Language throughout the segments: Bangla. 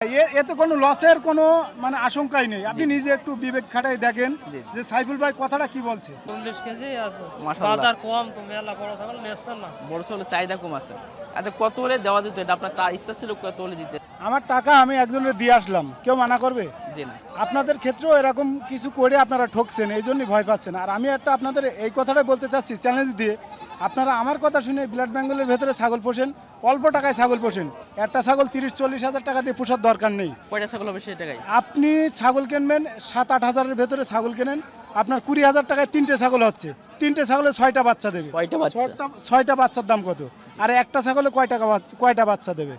এ- এতে কোনো লসের কোনো মানে আশঙ্কাই নেই। আপনি নিজে একটু বিবেক খাটাই দেখেন যে সাইফুল ভাই কথাটা কি বলছে? চল্লিশ কেজি আছে। বাজার কম তো মেলা বড় ছাগল না। বড় ছোট চাহিদা কম আছে। আচ্ছা কত হলে দেওয়া যেত এটা? আপনার তা- ইচ্ছা ছিল কত হলে দিতে? আমার টাকা আমি একজনের দিয়ে আসলাম। কেউ মানা করবে? জি না। আপনাদের ক্ষেত্রেও এরকম কিছু করে আপনারা ঠকছেন এই জন্যই ভয় পাচ্ছেন। আর আমি একটা আপনাদের এই কথাটাই বলতে চাচ্ছি চ্যালেঞ্জ দিয়ে। আপনারা আমার কথা শুনে ব্লাড বেঙ্গলের ভেতরে ছাগল পোষেন অল্প টাকায় ছাগল পোষেন। একটা ছাগল তিরিশ চল্লিশ হাজার টাকা দিয়ে পোষার দরকার নেই। কয়টা ছাগল হবে সেই টাকায়? আপনি ছাগল কিনবেন সাত আট হাজারের ভেতরে ছাগল কেনেন আপনার কুড়ি হাজার টাকায় তিনটে ছাগল হচ্ছে। তিনটে ছাগলে ছয়টা বাচ্চা দেবে। ছয়টা বাচ্চার দাম কত? আর একটা ছাগলে কয় টাকা কয়টা বাচ্চা দেবে?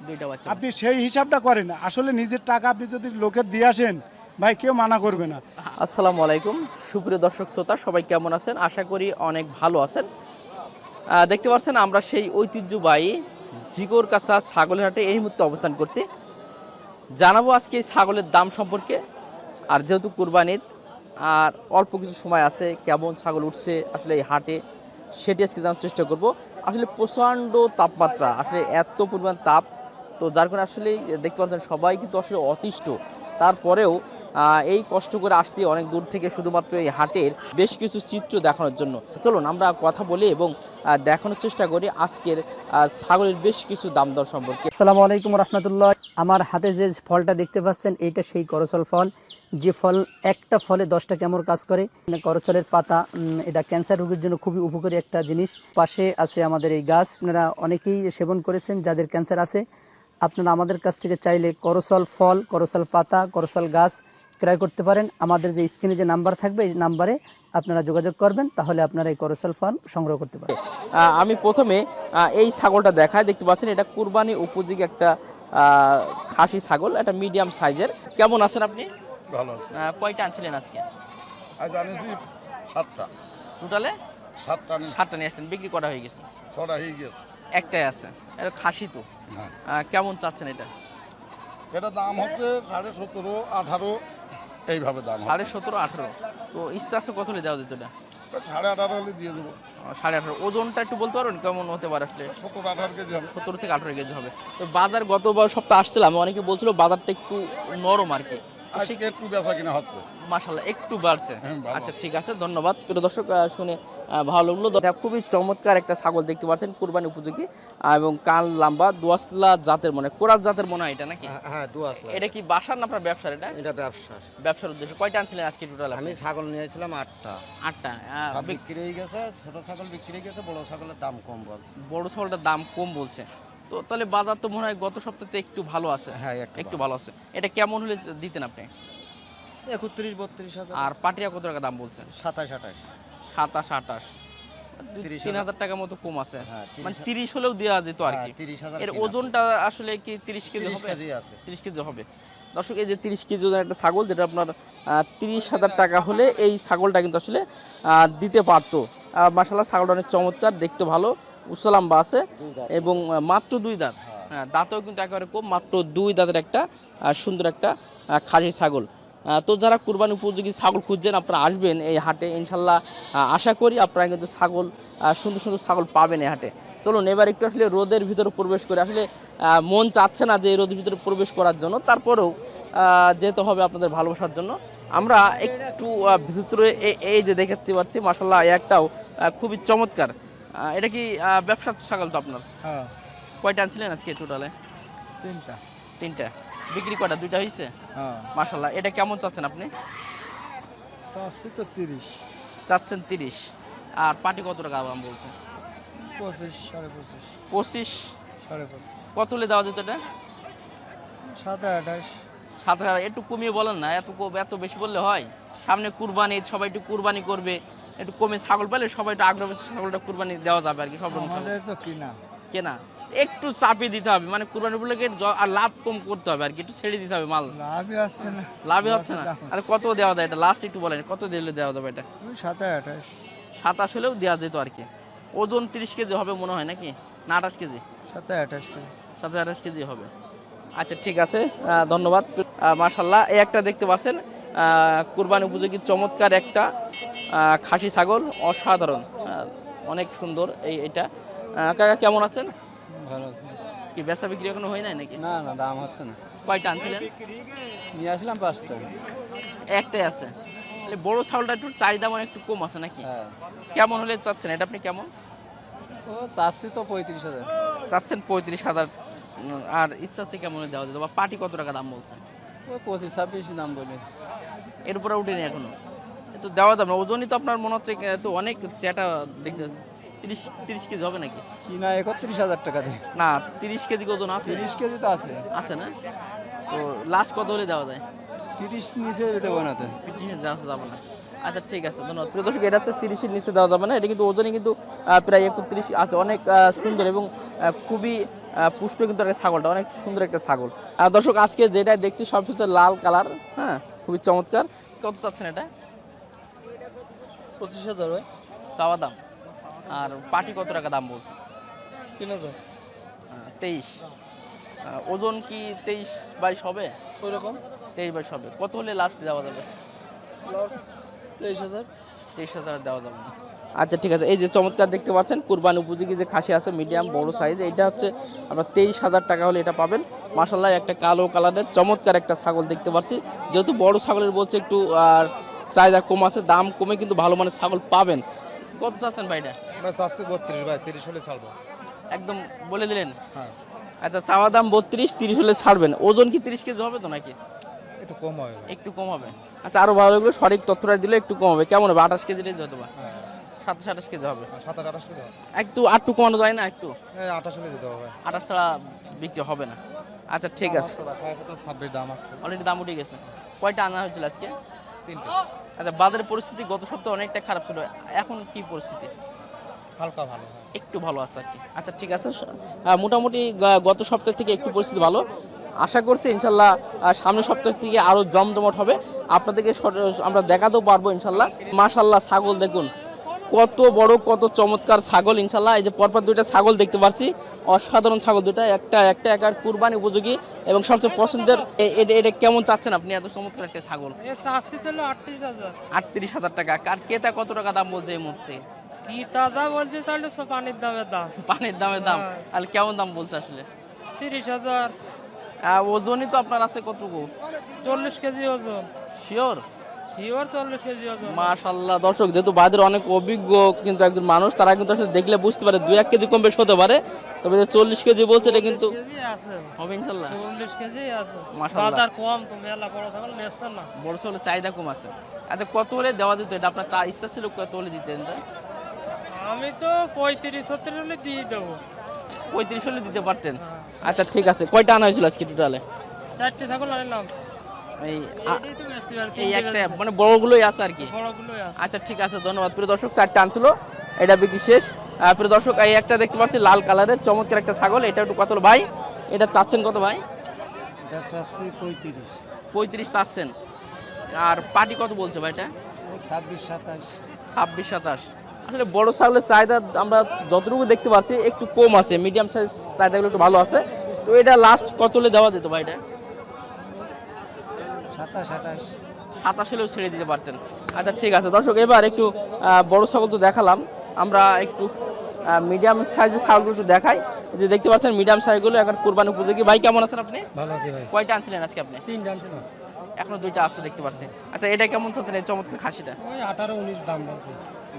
আপনি সেই হিসাবটা করেন। আসলে নিজের টাকা আপনি যদি লোকের দিয়ে আসেন ভাই কেউ মানা করবে না। আসসালামু আলাইকুম। সুপ্রিয় দর্শক শ্রোতা সবাই কেমন আছেন? আশা করি অনেক ভালো আছেন। দেখতে পাচ্ছেন আমরা সেই ঐতিহ্যবাহী জিগোর কাছা ছাগলের হাটে এই মুহূর্তে অবস্থান করছি। জানাব আজকে এই ছাগলের দাম সম্পর্কে। আর যেহেতু কুরবানিদ আর অল্প কিছু সময় আছে, কেমন ছাগল উঠছে আসলে এই হাটে, সেটি আজকে জানার চেষ্টা করব। আসলে প্রচণ্ড তাপমাত্রা, আসলে এত পরিমাণ তাপ। তো যার কারণে আসলে দেখতে পাচ্ছেন সবাই কিন্তু আসলে অতিষ্ঠ। তারপরেও এই কষ্ট করে আসছি অনেক দূর থেকে শুধুমাত্র এই হাটের বেশ কিছু চিত্র দেখানোর জন্য। চলুন, আমরা কথা বলি এবং দেখানোর চেষ্টা করি আজকের ছাগলের বেশ কিছু দাম দর সম্পর্কে। আসসালামু আলাইকুম রহমতুল্লাহ। আমার হাতে যে ফলটা দেখতে পাচ্ছেন, এইটা সেই করচল ফল। যে ফল, একটা ফলে দশটা কেমন কাজ করে। মানে করচলের পাতা এটা ক্যান্সার রোগের জন্য খুবই উপকারী একটা জিনিস। পাশে আছে আমাদের এই গাছ। আপনারা অনেকেই সেবন করেছেন, যাদের ক্যান্সার আছে। আপনারা আমাদের কাছ থেকে চাইলে করসল ফল করসল পাতা করসল গাছ ক্রয় করতে পারেন। আমাদের যে স্ক্রিনে যে নাম্বার থাকবে এই নাম্বারে আপনারা যোগাযোগ করবেন তাহলে আপনারা এই করসল ফার্ম সংগ্রহ করতে পারেন আমি প্রথমে এই ছাগলটা দেখায় দেখতে পাচ্ছেন এটা কুরবানি উপযোগী একটা খাসি ছাগল একটা মিডিয়াম সাইজের কেমন আছেন আপনি? ভালো আছে। আহ, কয়টা আনছিলেন আজকে? আজ আনিছি সাতটা। টোটালে সাতটা আনিছি। সাতটা নিয়ে আসছেন বিক্রি করা হয়ে গেছে? ছটা হয়ে গেছে। একটাই আছে এটা খাসি তো। হ্যাঁ। কেমন চাচ্ছেন এটা? এটা দাম হচ্ছে সাড়ে সতেরো আঠারো। এইভাবে দাম সাড়ে সতেরো আঠেরো। তো ইচ্ছা আছে কত হলে দেওয়া যেত এটা? সাড়ে আঠারো হলে দিয়ে দেবো। সাড়ে আঠারো। ওজনটা একটু বলতে পারবেন? কেমন হতে পারে আসলে? সতেরো আঠারো কেজি হবে। সতেরো থেকে আঠারো কেজি হবে। তো বাজার গতবার সপ্তাহে আসছিলাম অনেকে বলছিল বাজারটা একটু নরম আর কি। আজকে একটু বেচা কিনা হচ্ছে। মাশাল্লাহ একটু বাড়ছে। হ্যাঁ, আচ্ছা ঠিক আছে ধন্যবাদ। প্রিয় দর্শক শুনে ভালো লাগল। এটা খুবই চমৎকার একটা ছাগল দেখতে পাচ্ছেন কুরবানি উপযোগী এবং কান লম্বা দোয়াসলা জাতের মনে কোরাস জাতের মনে হয় এটা নাকি? হ্যাঁ দু এটা কি বাসার না আপনার ব্যবসার এটা? এটা ব্যবসার। ব্যবসার উদ্দেশ্যে। কয়টা আনছিলেন আজকে টোটাল আমি ছাগল নিয়েছিলাম আটটা। আটটা বিক্রি হয়ে গেছে ছোট ছাগল বিক্রি হয়ে গেছে বড় ছাগলের দাম কম বলছে। বড় ছাগলটার দাম কম বলছে। তো তাহলে বাজার তো মনে হয় গত সপ্তাহে একটু ভালো আছে। হ্যাঁ একটু ভালো। আছে। এটা কেমন হলে দিতেন আপনি? একত্রিশ বত্রিশ হাজার। আর পাটিয়া কত টাকা দাম বলছেন? সাতাশ আঠাশ। সাতাশ তিরিশ তিন হাজার। টাকার মতো কম আছে। হ্যাঁ মানে তিরিশ হলেও দেওয়া যেত আর হ্যাঁ, কি। এর ওজনটা আসলে কি তিরিশ কেজি তিরিশ হবে? কেজি আছে। তিরিশ কেজি হবে। দর্শক এই যে তিরিশ কেজি ওজনের একটা ছাগল যেটা আপনার তিরিশ হাজার টাকা হলে এই ছাগলটা কিন্তু আসলে আহ, দিতে পারতো। মাসাল্লাহ ছাগলটা অনেক চমৎকার দেখতে ভালো। উসালাম্বা আছে এবং মাত্র দুই দাঁত। হ্যাঁ দাঁতেও কিন্তু একেবারে কম মাত্র দুই দাঁতের একটা সুন্দর একটা খাসি ছাগল। তো যারা কুরবানি উপযোগী ছাগল খুঁজছেন আপনারা আসবেন এই হাটে ইনশাল্লাহ আশা করি আপনারা কিন্তু ছাগল সুন্দর সুন্দর ছাগল পাবেন এই হাটে। চলুন এবার একটু আসলে রোদের ভিতরে প্রবেশ করে আসলে মন চাচ্ছে না যে এই রোদের ভিতরে প্রবেশ করার জন্য। তারপরেও যেতে হবে আপনাদের ভালোবাসার জন্য। আমরা একটু ভিতরে এই যে দেখাচ্ছি পাচ্ছি মাসাল্লাহ একটাও খুবই চমৎকার। এটা কি ব্যবসা ছাগল তো আপনার? হ্যাঁ। কয়টা আনছিলেন আজকে টোটালে তিনটা। তিনটা। বিক্রি কয়টা? দুইটা হয়েছে হ্যাঁ। মাসাল্লাহ এটা কেমন চাচ্ছেন আপনি? চাচ্ছি তো তিরিশ। চাচ্ছেন তিরিশ। আর পাটি কত টাকা দাম বলছেন পঁচিশ সাড়ে পঁচিশ। পঁচিশ? সাড়ে পঁচিশ। কত হলে দেওয়া যেত এটা? সাত আঠাশ। সাত হাজার একটু কমিয়ে বলেন না এত এত বেশি বললে হয়? সামনে কুরবানি সবাই একটু কুরবানি করবে। একটু কমে ছাগল পেলে সবাই একটু আগ্রহ ছাগলটা কুরবানি দেওয়া যাবে আর কি সব। তো কিনা। কেনা। একটু চাপিয়ে দিতে হবে মানে কুরবানি উপলক্ষে আর লাভ কম করতে হবে আর কি একটু ছেড়ে দিতে হবে মাল। লাভই আসছে না। লাভই হচ্ছে না। আরে কত দেওয়া যায় এটা? লাস্ট একটু বলেন কত দিলে দেওয়া যাবে এটা? সাত আঠাশ। সাতাশ হলেও দেওয়া যেত আর কি। ওজন তিরিশ কেজি হবে মনে হয় নাকি? না আঠাশ কেজি? সাত আঠাশ করে সাথে আঠাশ কেজি হবে। আচ্ছা ঠিক আছে। ধন্যবাদ। মার্শাল্লাহ এই একটা দেখতে পাচ্ছেন কুরবানি উপযোগী চমৎকার একটা খাসি ছাগল অসাধারণ। অনেক সুন্দর এই এটা। কাকা কেমন আছেন? ভালো কি বেচা বিক্রি এখনও হয় নাই নাকি? না না দাম হচ্ছে না। কয়টা আনছিলেন? নিয়ে আসলাম পাঁচটা। একটাই আছে। তাহলে বড় ছাগলটা একটু চাহিদা মানে একটু কম আছে নাকি? হ্যাঁ। কেমন হলে চাচ্ছেন? এটা আপনি কেমন? ও চাচ্ছি তো পঁয়ত্রিশ হাজার। চাচ্ছেন পঁয়ত্রিশ হাজার। আর ইচ্ছা আছে কেমন দেওয়া যেত? বা পার্টি কত টাকা দাম বলছে ও পঁচিশ ছাব্বিশ দাম বলি। এর উপরে উঠেনি এখনও। তো দেওয়া যাবে না। ওজনই তো আপনার মনে হচ্ছে তো অনেক চেটা দেখতে। তিরিশ তিরিশ কেজি হবে নাকি? কিনা একত্রিশ হাজার টাকা দিয়ে। না তিরিশ কেজি ওজন আছে? তিরিশ কেজি তো আছে। আছে না? তো লাস্ট কত হলে দেওয়া যায়? তিরিশ নিচে দেবো না তো। যাওয়া যাবে না। আচ্ছা ঠিক আছে ধন্যবাদ। প্রিয় দর্শক এটা হচ্ছে তিরিশের নিচে দেওয়া যাবে না। এটা কিন্তু ওজনে কিন্তু প্রায় একত্রিশ আছে। অনেক সুন্দর এবং খুবই পুষ্ট কিন্তু একটা ছাগলটা। অনেক সুন্দর একটা ছাগল। আর দর্শক আজকে যেটা দেখছি সব হচ্ছে লাল কালার হ্যাঁ? খুবই চমৎকার। কত চাচ্ছেন এটা? পঁচিশ হাজার ভাই। চাওয়া দাম। আর পাটি কত টাকা দাম বলছে তিন হাজার। তেইশ। ওজন কি তেইশ বাইশ হবে? ওই রকম তেইশ বাইশ হবে। কত হলে লাস্ট দেওয়া যাবে? তেইশ হাজার। তেইশ হাজার দেওয়া যাবে না। আচ্ছা ঠিক আছে। এই যে চমৎকার দেখতে পাচ্ছেন কুরবানি উপযোগী যে খাসি আছে মিডিয়াম বড় সাইজ এটা হচ্ছে আপনার তেইশ হাজার টাকা হলে এটা পাবেন। মাসাল্লাহ একটা কালো কালারের চমৎকার একটা ছাগল দেখতে পাচ্ছি। যেহেতু বড় ছাগলের বলছে একটু আর চাহিদা কম আছে দাম কমে কিন্তু ভালো মানের ছাগল পাবেন। কত চাচ্ছেন ভাইটা? চাচ্ছি বত্রিশ ভাই তিরিশ হলে ছাড়বো। একদম বলে দিলেন? হ্যাঁ। আচ্ছা চাওয়া দাম বত্রিশ তিরিশ হলে ছাড়বেন। ওজন কি তিরিশ কেজি হবে তো নাকি? একটু কম হবে একটু কম হবে। আচ্ছা আরও ভালো লাগল সঠিক তথ্যটা দিলে একটু কম হবে। কেমন হবে? আঠাশ কেজি হয়তো বা হ্যাঁ। সাতাশ আঠাশ কেজি হবে। সাতাশ আঠাশ কেজি হবে। একটু আটটু কমানো যায় না একটু? আঠাশ হলে যেতে হবে। আঠাশ ছাড়া বিক্রি হবে না। আচ্ছা ঠিক আছে। ছাব্বিশ দাম আসছে অলরেডি দাম উঠে গেছে। কয়টা আনা হয়েছিল আজকে? তিনটে। আচ্ছা বাজারের পরিস্থিতি গত সপ্তাহে অনেকটা খারাপ ছিল। এখন কি পরিস্থিতি? হালকা ভালো একটু ভালো আছে আর কি। আচ্ছা ঠিক আছে। মোটামুটি গত সপ্তাহ থেকে একটু পরিস্থিতি ভালো। আশা করছি ইনশাল্লাহ সামনের সপ্তাহ থেকে আরও জমজমট হবে। আপনাদেরকে আমরা দেখাতেও পারব ইনশাল্লাহ। মাশাল্লাহ ছাগল দেখুন। কত বড় কত চমৎকার ছাগল ইনশাল্লাহ এই যে পরপর দুইটা ছাগল দেখতে পাচ্ছি অসাধারণ ছাগল দুটা একটা একটা একার কুরবানি উপযোগী এবং সবচেয়ে পছন্দের এটা কেমন চাচ্ছেন আপনি? এত চমৎকার একটা ছাগল। তাহলে আটত্রিশ হাজার। টাকা। কার কেতা কত টাকা দাম বলছে এই মুহূর্তে? কি তাজা বলছে তাহলে পানির দামের দাম। পানির দামের দাম। হ্যাঁ। আর কেমন দাম বলছে আসলে? তিরিশ হাজার। আহ, ওজনই তো আপনার আছে কতটুকু? চল্লিশ কেজি ওজন। শিওর? মাশাল্লাহ দর্শক যেহেতু বাদের অনেক অভিজ্ঞ কিন্তু একজন মানুষ তারা কিন্তু আসলে দেখলে বুঝতে পারে দুই এক কেজি কম বেশ হতে পারে। তবে যে চল্লিশ কেজি বলছে এটা কিন্তু হবে ইনশাল্লাহ চল্লিশ কেজি আছে। মাশাআল্লাহ। বাজার কম তো মেলা বড় ছাগল নেচ্ছেন না। বড় ছোট চাহিদা কম আছে। আচ্ছা কত হলে দেওয়া যেত এটা? আপনার তা ইচ্ছা ছিল কত হলে দিতেন আমি তো পঁয়ত্রিশ ছত্রিশ হলে দিয়ে দেবো। পঁয়ত্রিশ হলে দিতে পারতেন। হ্যাঁ। আচ্ছা ঠিক আছে। কয়টা আনা হয়েছিল আজকে টোটালে চারটে ছাগল আনলাম। এই এই একটা মানে বড়গুলোই আছে আর কি। পারি। বড়গুলোই আছে। আচ্ছা ঠিক আছে ধন্যবাদ। প্রিয় দর্শক চারটা আনছিল এটা বিক্রি শেষ। প্রিয় দর্শক এই একটা দেখতে পাচ্ছি লাল কালারের চমৎকার একটা ছাগল এটা একটু কত ভাই এটা চাচ্ছেন কত ভাই? চাচ্ছি পঁয়ত্রিশ। পঁয়ত্রিশ চাচ্ছেন। আর পাটি কত বলছে ভাই এটা? ছাব্বিশ সাতাশ। ছাব্বিশ সাতাশ। আসলে বড় ছাগলের চাহিদা আমরা যতটুকু দেখতে পাচ্ছি একটু কম আছে মিডিয়াম সাইজ চাহিদাগুলো একটু ভালো আছে। তো এটা লাস্ট কত দেওয়া যেত ভাই এটা? সাতাশ আঠাশ। হলেও ছেড়ে দিতে পারতেন। আচ্ছা ঠিক আছে। দর্শক এবার একটু বড় ছাগল তো দেখালাম। আমরা একটু মিডিয়াম সাইজের ছাগলগুলো একটু দেখাই। যে দেখতে পাচ্ছেন মিডিয়াম সাইজগুলো এখন কোরবানি উপযোগী। ভাই কেমন আছেন আপনি? ভালো আছে ভাই। কয়টা আনছিলেন আজকে আপনি? তিন জানছিল এখনও দুইটা আছে দেখতে পাচ্ছি। আচ্ছা এটা কেমন চলছে এই চমৎকার খাসিটা। ওই আঠারো উনিশ দাম বলছে।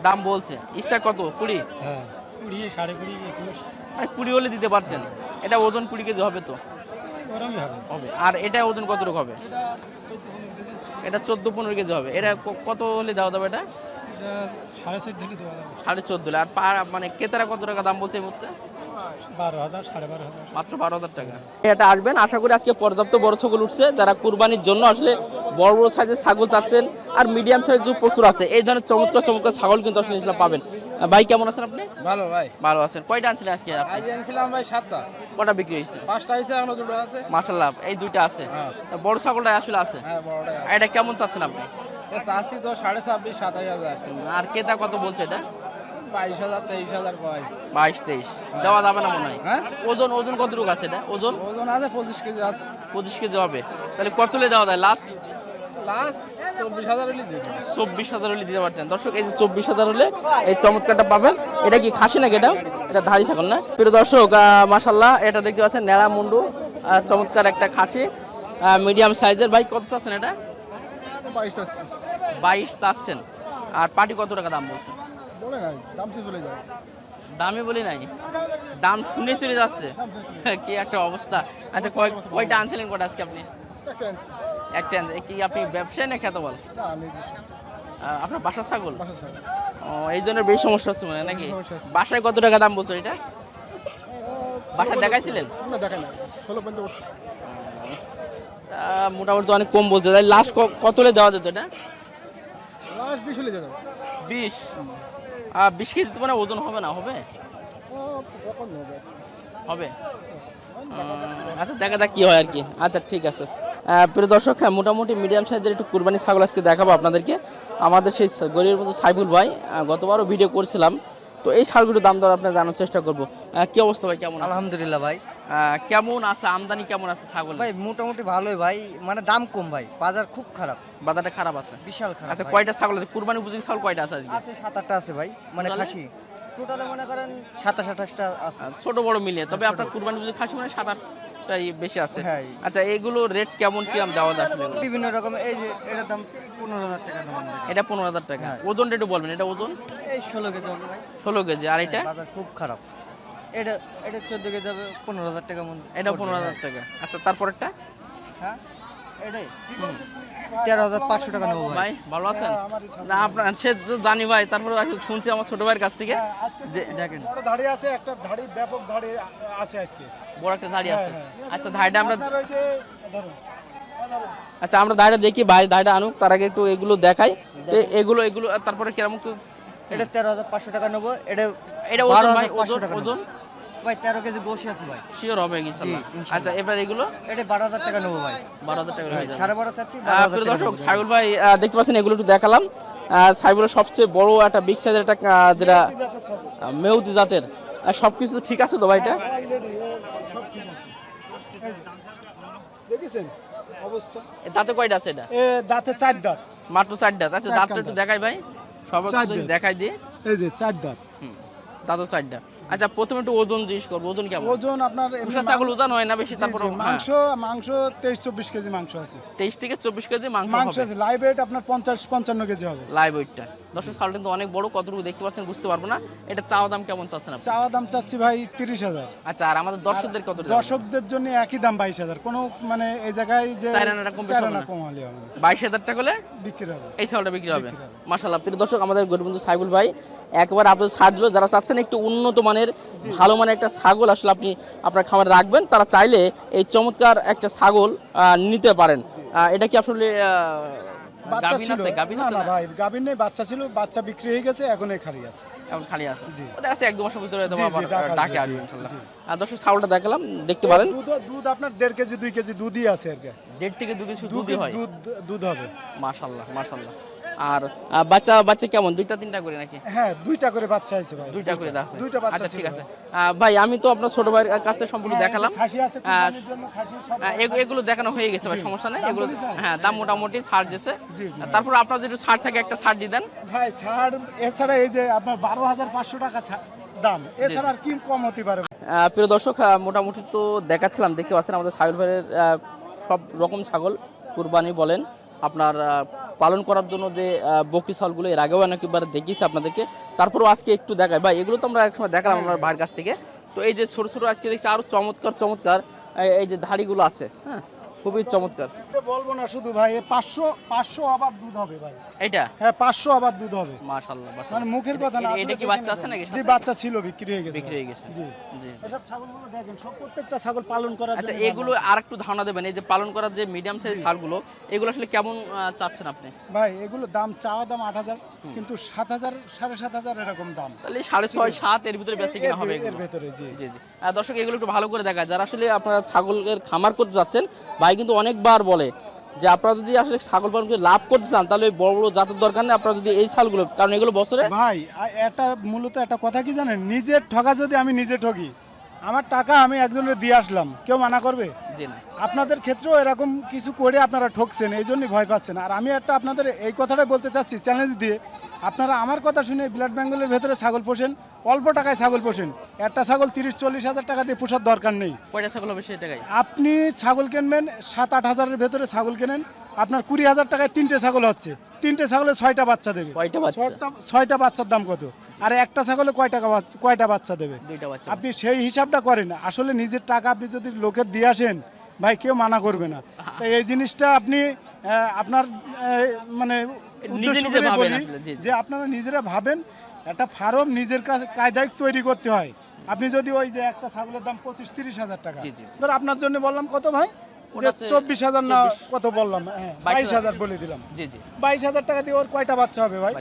দাম বলছে। ইচ্ছা কত? কুড়ি? হ্যাঁ কুড়ি সাড়ে কুড়ি একুশ। কুড়ি হলে দিতে পারতেন। এটা ওজন কুড়ি কেজি হবে তো। হবে। আর এটা ওজন কতটুকু হবে? এটা চোদ্দ পনেরো কেজি হবে। এটা কত হলে দেওয়া যাবে এটা? সাড়ে চোদ্দ আর মানে ক্রেতারা কত টাকা দাম বলছে এই মুহূর্তে? বারো হাজার সাড়ে বারো হাজার। মাত্র বারো হাজার টাকা। এটা আসবেন। আশা করি আজকে পর্যাপ্ত বড় ছাগল উঠছে। যারা কুরবানির জন্য আসলে বড় বড় সাইজের ছাগল চাচ্ছেন আর মিডিয়াম সাইজের প্রচুর আছে এই ধরনের চমৎকার চমৎকার ছাগল কিন্তু আসলে ইনশাল্লাহ পাবেন। ভাই কেমন আছেন আপনি? ভালো ভাই। ভালো আছেন। কয়টা আনছিলেন আজকে আজ এনেছিলাম ভাই সাতটা। কটা বিক্রি হয়েছে? পাঁচটা হয়েছে এখনও দুটো আছে। মার্শাল্লাহ এই দুইটা আছে। হ্যাঁ। বড় ছাগলটা আসলে আছে? হ্যাঁ বড়টাই এটা কেমন চাচ্ছেন আপনি? আছে চাষি তো সাড়ে ছাব্বিশ সাতাশ হাজার। আর কেতা কত বলছে এটা? বাইশ হাজার তেইশ হাজার কয়। বাইশ তেইশ। দেওয়া যাবে না মনে হয়? হ্যাঁ? ওজন ওজন কতটুকু আছে এটা? ওজন? ওজন আছে পঁচিশ কেজি আছে। পঁচিশ কেজি হবে। তাহলে কত হলে দেওয়া যায়? লাস্ট লাস্ট চব্বিশ হাজার হলে চব্বিশ হাজার হলে দিতে পারছেন দর্শক এই যে চব্বিশ হাজার হলে এই চমৎকারটা পাবেন। এটা কি খাসি নাকি এটা এটা ছাগল না? প্রিয় দর্শক মাসাল্লাহ এটা দেখতে পাচ্ছেন নেড়া মুন্ডু চমৎকার একটা খাসি। মিডিয়াম সাইজের ভাই কত চাচ্ছেন এটা? বাইশ আসছে বাইশ চাচ্ছেন। আর পাটি কত টাকা দাম বলছেন? বলে নাই দাম চলে দামই বলি নাই। দাম শুনে চলে যাচ্ছে। কি একটা অবস্থা। আচ্ছা কয় কয়টা আনছিলেন কটা আজকে আপনি? একটা কি আপনি ব্যবসায় না খেতে বল আপনার বাসার ছাগল? ও এই জন্য বেশি সমস্যা হচ্ছে মানে নাকি? বাসায় কত টাকা দাম বলছো এটা? বাসায় দেখাইছিলেন? মোটামুটি অনেক কম বলছে। তাই লাস্ট কত হলে দেওয়া যেত এটা? লাস্ট বিশ হলে বিশ? বিশ কেজি তো মানে ওজন হবে না হবে? হবে। আচ্ছা দেখা যাক কি হয় আর কি। আচ্ছা ঠিক আছে। প্রিয় দর্শক হ্যাঁ মোটামুটি মিডিয়াম সাইজের একটু কুরবানি ছাগল আজকে দেখাবো আপনাদেরকে। আমাদের সেই গরিবের মতো সাইফুল ভাই গতবারও ভিডিও করছিলাম। তো এই শালগুলোর দাম দর আপনার জানার চেষ্টা করব। আহ, কি অবস্থা ভাই? কেমন আলহামদুলিল্লাহ ভাই। কেমন আছে? আমদানি কেমন আছে ছাগল ভাই মোটামুটি ভালোই ভাই। মানে দাম কম ভাই। বাজার খুব খারাপ। বাজারটা খারাপ আছে? বিশাল খারাপ আচ্ছা কয়টা ছাগল আছে? কুরবানি উপযোগী ছাগল কয়টা আছে আজকে? আছে সাত আটটা আছে ভাই। মানে খাসি। টোটালে মনে করেন সাতাশ আঠাশটা আছে ছোট বড় মিলিয়ে তবে আপনার কুরবানি উপযোগী খাসি মানে সাত আটটাই বেশি আছে। হ্যাঁ। আচ্ছা এগুলো রেট কেমন কি আমি দেওয়া যাচ্ছে বিভিন্ন রকম এই যে এটার দাম পনেরো হাজার টাকা দাম এটা পনেরো হাজার টাকা। হ্যাঁ। ওজনটা একটু বলবেন এটা ওজন? এই ষোলো কেজি ষোলো কেজি। আর এটা? বাজার খুব খারাপ। এটা এটা চোদ্দ কেজি হবে পনেরো হাজার টাকা মন এটা পনেরো হাজার হ্যাঁ। টাকা। আচ্ছা তারপরেরটা? হ্যাঁ। তেরো হাজার পাঁচশো টাকা নেব ভাই। ভাই ভালো আছেন? আমারই ছাগল। না আপনার সে তো জানি ভাই তারপরে শুনছি আমার ছোট ভাইয়ের কাছ থেকে। হ্যাঁ, যে- দেখেন। বড় ধাড়ি আছে একটা ধাড়ি ব্যাপক ধাড়ি আছে আজকে। বড় একটা ধাড়ি আছে। হ্যাঁ, হ্যাঁ। আচ্ছা ধাড়িটা আমরা। আচ্ছা আমরা ধাড়িটা দেখি ভাই ধাড়িটা আনুক তার আগে একটু এগুলো দেখাই। এগুলো এগুলো তারপরে কেমন কি- এটা তেরো হাজার পাঁচশো টাকা নেব এটা এটা ওজন ওজন টাকা ওজন? নেব। ভাই তেরো কেজি বসে আছে ভাই। শিওর হবে ইনশাল্লাহ। আচ্ছা এবার এগুলো? এটা বারো হাজার টাকা নেব ভাই। বারো হাজার টাকা হয়ে যাবে সাড়ে বারো চাচ্ছি বারো আহ, হাজার প্রিয় টাকা দর্শক সাইবুল ভাই। দেখতে পাচ্ছেন এগুলো একটু দেখালাম। সাইবুলের সবচেয়ে বড় একটা বিগ সাইজের একটা যেটা মেউতি জাতের। সবকিছু ঠিক আছে তো ভাই এটা? সব ঠিক আছে। দেখেছেন? অবস্থা। দাঁতে কয়টা আছে এটা? এ দাঁতে চার দাঁত। মাত্র চার দাঁত। আচ্ছা চার দাঁতটা একটু দাঁত। দেখাই ভাই। সবার চার দাঁত। দেখাই দিয়ে। এই যে চার দাঁত। হুম দাঁতও চারটা আচ্ছা প্রথমে একটু ওজন জিজ্ঞেস করব ওজন কেমন? ওজন আপনার ছাগল ওজন হয় না বেশি তারপর মাংস মাংস তেইশ চব্বিশ কেজি মাংস আছে। তেইশ থেকে চব্বিশ কেজি মাংস মাংস আছে লাইভ ওয়েট আপনার পঞ্চাশ পঞ্চান্ন কেজি হবে। লাইভ ওয়েটটা দর্শক কিন্তু অনেক বড় কতটুকু দেখতে পাচ্ছেন বুঝতে পারব না। এটা চাওয়া দাম কেমন চাচ্ছেন চাওয়া দাম চাচ্ছি ভাই তিরিশ হাজার। আচ্ছা আর আমাদের দর্শকদের কত দর্শকদের জন্য একই দাম বাইশ হাজার। কোনো মানে এই জায়গায় যে। বাইশ হাজার টাকা হলে বিক্রি হবে। এই বিক্রি হবে। মাসাল্লাহ প্রিয় দর্শক আমাদের গরিবন্ধু সাইবুল ভাই একবার আপনাদের ছাড় দিল। যারা চাচ্ছেন একটু উন্নত মানের ভালো মানের একটা ছাগল আসলে আপনি আপনার খামারে রাখবেন তারা চাইলে এই চমৎকার একটা ছাগল আহ, নিতে পারেন। এটা কি আসলে বাচ্চা ছিল। না না? ভাই গাভীর নেই বাচ্চা ছিল বাচ্চা বিক্রি হয়ে গেছে এখন খালি আছে। এখন খালি আছে? জি। ওটা আছে এক দু মাসের ভিতরে ডাক আসবে, ইনশাআল্লাহ আর দর্শক দেখালাম দেখতে পারেন। দুধ দুধ আপনার দেড় কেজি দুই কেজি দুধই আছে আর কি দেড় থেকে দু কেজি দুধ হয়? দুধ দুধ হবে। মাশাআল্লাহ মাশাল্লাহ। আর বাচ্চা বাচ্চা কেমন? দুইটা তিনটা করে নাকি? হ্যাঁ দুইটা করে বাচ্চা আছে ভাই দুইটা করে দেখো দুইটা বাচ্চা আচ্ছা ঠিক আছে। ভাই। আমি তো আপনার ছোট ভাইয়ের কাছ সম্পূর্ণ হ্যাঁ, দেখালাম। খাসি আছে আহ, কুরবানির জন্য খাসি সব এগুলো দেখানো হয়ে গেছে ভাই সমস্যা নাই। এগুলো হ্যাঁ দাম মোটামুটি ছাড় দিয়েছে। জি, জি। তারপর আপনার যদি ছাড় থাকে একটা ছাড় দিয়ে দেন। ভাই ছাড় এছাড়া এই যে আপনার বারো হাজার পাঁচশো টাকা দাম এছাড়া আর কি কম হতে পারে? প্রিয় দর্শক মোটামুটি তো দেখাচ্ছিলাম দেখতে পাচ্ছেন আমাদের সাহিল ভাইয়ের সব রকম ছাগল কুরবানি বলেন। আপনার পালন করার জন্য যে বকরি ছাগলগুলো এর আগেও অনেকবার দেখিয়েছি আপনাদেরকে। তারপরেও আজকে একটু দেখাই। বা এগুলো তো আমরা একসময় দেখালাম আমার ভাইয়ের কাছ থেকে। তো এই যে ছোট ছোট আজকে দেখছি আরও চমৎকার চমৎকার এই- এই যে ধাড়িগুলো আছে হ্যাঁ? খুবই চমৎকার। বলব না শুধু ভাই পাঁচশো পাঁচশো আবার দুধ হবে ভাই। এটা হ্যাঁ পাঁচশো আবার দুধ হবে। মাশাআল্লাহ মানে মুখের কথা না এটা- কি বাচ্চা আছে নাকি জি বাচ্চা ছিল বিক্রি হয়ে গেছে বিক্রি হয়ে গেছে। জি। জি। এসব ছাগলগুলো দেখেন সব প্রত্যেকটা ছাগল পালন করার আচ্ছা এগুলো আর একটু ধারণা দেবেন এই যে পালন করার যে মিডিয়াম সাইজ সারগুলো এগুলো আসলে কেমন চাচ্ছেন আপনি? ভাই এগুলো দাম চাওয়া দাম আট হাজার কিন্তু সাত হাজার সাড়ে সাত হাজার এরকম দাম। তাহলে সাড়ে ছয় সাত এর ভিতরে বেঁচে কিনা হবে এর ভেতরে জি। জি জি। দর্শক এগুলো একটু ভালো করে দেখা যারা আসলে আপনারা ছাগলের খামার করতে যাচ্ছেন ভাই কিন্তু অনেকবার বলে যে আপনারা যদি আসলে ছাগল পালন করে লাভ করতে চান, তাহলে ওই বড় বড় জাতের দরকার নেই, আপনারা যদি এই ছাগলগুলো, কারণ এগুলো বছরে ভাই এটা মূলত একটা কথা কি জানেন? নিজের ঠকা যদি আমি নিজে ঠকি আমার টাকা আমি একজনের দিয়ে আসলাম। কেউ মানা করবে? জি না। আপনাদের ক্ষেত্রেও এরকম কিছু করে আপনারা ঠকছেন এই জন্যই ভয় পাচ্ছেন। আর আমি একটা আপনাদের এই কথাটাই বলতে চাচ্ছি চ্যালেঞ্জ দিয়ে। আপনারা আমার কথা শুনে ব্লাড বেঙ্গলের ভেতরে ছাগল পোষেন অল্প টাকায় ছাগল পোষেন। একটা ছাগল তিরিশ চল্লিশ হাজার টাকা দিয়ে পোষার দরকার নেই। কয়টা ছাগল হবে সেই টাকায়? আপনি ছাগল কিনবেন সাত আট হাজারের ভেতরে ছাগল কেনেন। আপনার কুড়ি হাজার টাকায় তিনটে ছাগল হচ্ছে। তিনটে ছাগলে ছয়টা বাচ্চা দেবে। কয়টা বাচ্চা। ছয়টা বাচ্চার দাম কত? আর একটা ছাগলে কয় টাকা কয়টা বাচ্চা দেবে? দুইটা বাচ্চা। আপনি সেই হিসাবটা করেন। আসলে নিজের টাকা আপনি যদি লোকের দিয়ে আসেন ভাই কেউ মানা করবে না। তো এই জিনিসটা আপনি আপনার মানে উদ্দেশ্য করে বলি। যে আপনারা নিজেরা ভাবেন একটা ফার্ম নিজের কাছে কায়দায় তৈরি করতে হয়। আপনি যদি ওই যে একটা ছাগলের দাম পঁচিশ তিরিশ হাজার টাকা। ধর আপনার জন্য বললাম কত ভাই? যে চব্বিশ হাজার না কত বললাম? হ্যাঁ বাইশ হাজার। বলে দিলাম। জি জি। বাইশ হাজার টাকা দিয়ে ওর কয়টা বাচ্চা হবে ভাই?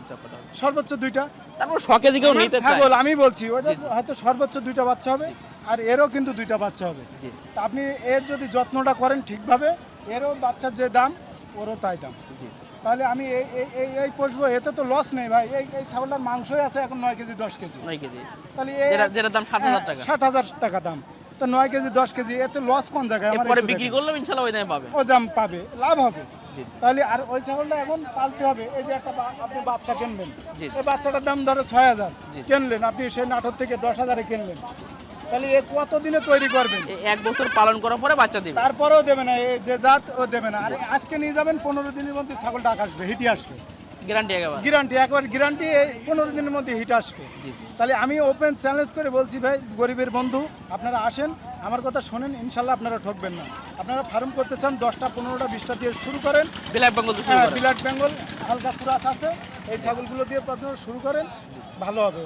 সর্বোচ্চ দুইটা? তারপর শখে দিকেও নিতে ছাগল আমি বলছি ওটা। হয়তো সর্বোচ্চ দুইটা বাচ্চা হবে আর এরও কিন্তু দুইটা বাচ্চা হবে। তা আপনি এর যদি যত্নটা করেন ঠিকভাবে এরও বাচ্চার যে দাম ওরও তাই দাম। তাহলে আমি এই এই- এই পোষবো এতে তো লস নেই ভাই। এই এই ছাগলটার মাংসই আছে এখন নয় কেজি দশ কেজি। নয় কেজি। তাহলে যেটা দাম সাত হাজার হ্যাঁ, টাকা। সাত হাজার টাকা দাম। তো নয় কেজি দশ কেজি এতে লস কোন জায়গায়? আমার বিক্রি দেখেন। করলেও ইনশাল্লাহ ওই দামে পাবে। ও দাম পাবে লাভ হবে। তাহলে আর ওই ছাগলটা এখন পালতে হবে। এই যে একটা আপনি বাচ্চা কিনবেন এই বাচ্চাটার দাম ধরো ছয় হাজার। কিনলেন আপনি সেই নাটক থেকে দশ হাজারে কিনলেন। তাহলে এ কত দিনে তৈরি করবেন? এক বছর পালন করার পরে বাচ্চা দিবে। তারপরেও দেবে না এই যে জাত ও দেবে না। আর আজকে নিয়ে যাবেন পনেরো দিনের মধ্যে ছাগলটা আসবে হিটে আসবে। গ্যারান্টি একেবারে? গ্যারান্টি একবার গ্যারান্টি পনেরো দিনের মধ্যে হিট আসবে। তাহলে আমি ওপেন চ্যালেঞ্জ করে বলছি ভাই গরিবের বন্ধু আপনারা আসেন আমার কথা শোনেন ইনশাল্লাহ আপনারা ঠকবেন না। আপনারা ফার্ম করতে চান দশটা পনেরোটা বিশটা দিয়ে শুরু করেন। বিলাক বেঙ্গল হ্যাঁ। বিলাট বেঙ্গল হালকা কুরাস আছে এই ছাগলগুলো দিয়ে আপনারা শুরু করেন ভালো হবে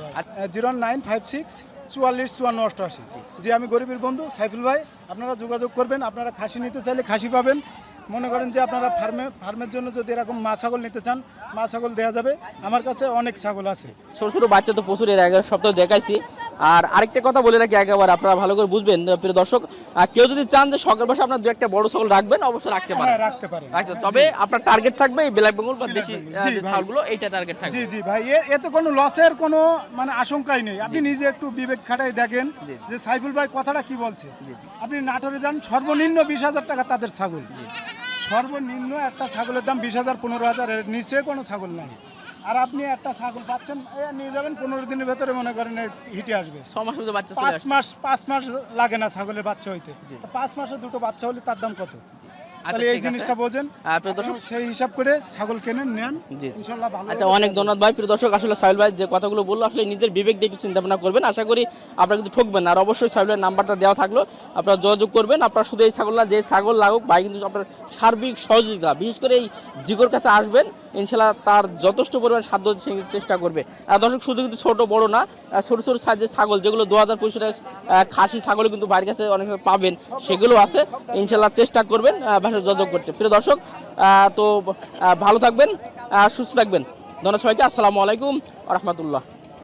জিরো নাইন ফাইভ সিক্স চুয়াল্লিশ চুয়ান্ন অষ্টআশি। যে আমি গরিবের বন্ধু সাইফুল ভাই আপনারা যোগাযোগ করবেন আপনারা খাসি নিতে চাইলে খাসি পাবেন। মনে করেন যে আপনারা ফার্মে, ফার্মের জন্য যদি এরকম মা ছাগল নিতে চান, মা ছাগল দেওয়া যাবে। আমার কাছে অনেক ছাগল আছে। ছোটো ছোটো বাচ্চা তো প্রচুর, এর আগে সপ্তাহ দেখাইছি। আর আরেকটা কথা বলে রাখি একেবারে আপনারা ভালো করে বুঝবেন প্রিয় দর্শক। কেউ যদি চান যে শখের বসে আপনার দু একটা বড় ছাগল রাখবেন অবশ্যই রাখতে হ্যাঁ পারেন। রাখতে পারেন। তবে আপনার টার্গেট থাকবে এই ব্ল্যাক বেঙ্গল বা দেশি। ছাগলগুলো এইটা টার্গেট থাকবে। জি জি ভাই। এতে কোনো লসের কোনো মানে আশঙ্কাই নেই। আপনি নিজে একটু বিবেক খাটাই দেখেন যে সাইফুল ভাই কথাটা কি বলছে। আপনি নাটোরে যান সর্বনিম্ন বিশ হাজার টাকা তাদের ছাগল। সর্বনিম্ন একটা ছাগলের দাম বিশ হাজার পনেরো হাজার নিচে কোনো ছাগল নাই। আর আপনি একটা ছাগল পাচ্ছেন এ নিয়ে যাবেন পনেরো দিনের ভেতরে মনে করেন হিটে আসবে। ছ মাসের বাচ্চা পাঁচ মাস পাঁচ মাস লাগে না ছাগলের বাচ্চা হইতে। তো পাঁচ মাসে দুটো বাচ্চা হলে তার দাম কত? আচ্ছা, তাহলে এই জিনিসটা বোঝেন। সেই হিসাব করে ছাগল কেনেন নেন। ভালো আচ্ছা অনেক ধন্যবাদ ভাই। প্রিয় দর্শক আসলে সাহেল ভাই যে কথাগুলো বলল আসলে নিজের বিবেক দিয়ে একটু চিন্তা ভাবনা করবেন। আশা করি আপনারা কিন্তু ঠকবেন আর অবশ্যই নাম্বারটা দেওয়া থাকল। আপনারা যোগাযোগ করবেন। আপনারা শুধু এই ছাগল না যে ছাগল লাগুক ভাই কিন্তু আপনার সার্বিক সহযোগিতা বিশেষ করে এই জিগোর কাছে আসবেন। ইনশাল্লাহ তার যথেষ্ট পরিমাণ সাধ্য চেষ্টা করবে। দর্শক, শুধু কিন্তু ছোট, বড় না ছোট ছোট সাইজের ছাগল, যেগুলো দু হাজার পঁচিশ খাসি ছাগল কিন্তু বাড়ির কাছে অনেক পাবেন সেগুলো আছে। ইনশাল্লাহ চেষ্টা করবেন ভাষা যোগাযোগ করতে। প্রিয় দর্শক তো ভালো থাকবেন সুস্থ থাকবেন। ধন্যবাদ সবাইকে, আসসালামু আলাইকুম রহমতুল্লাহ।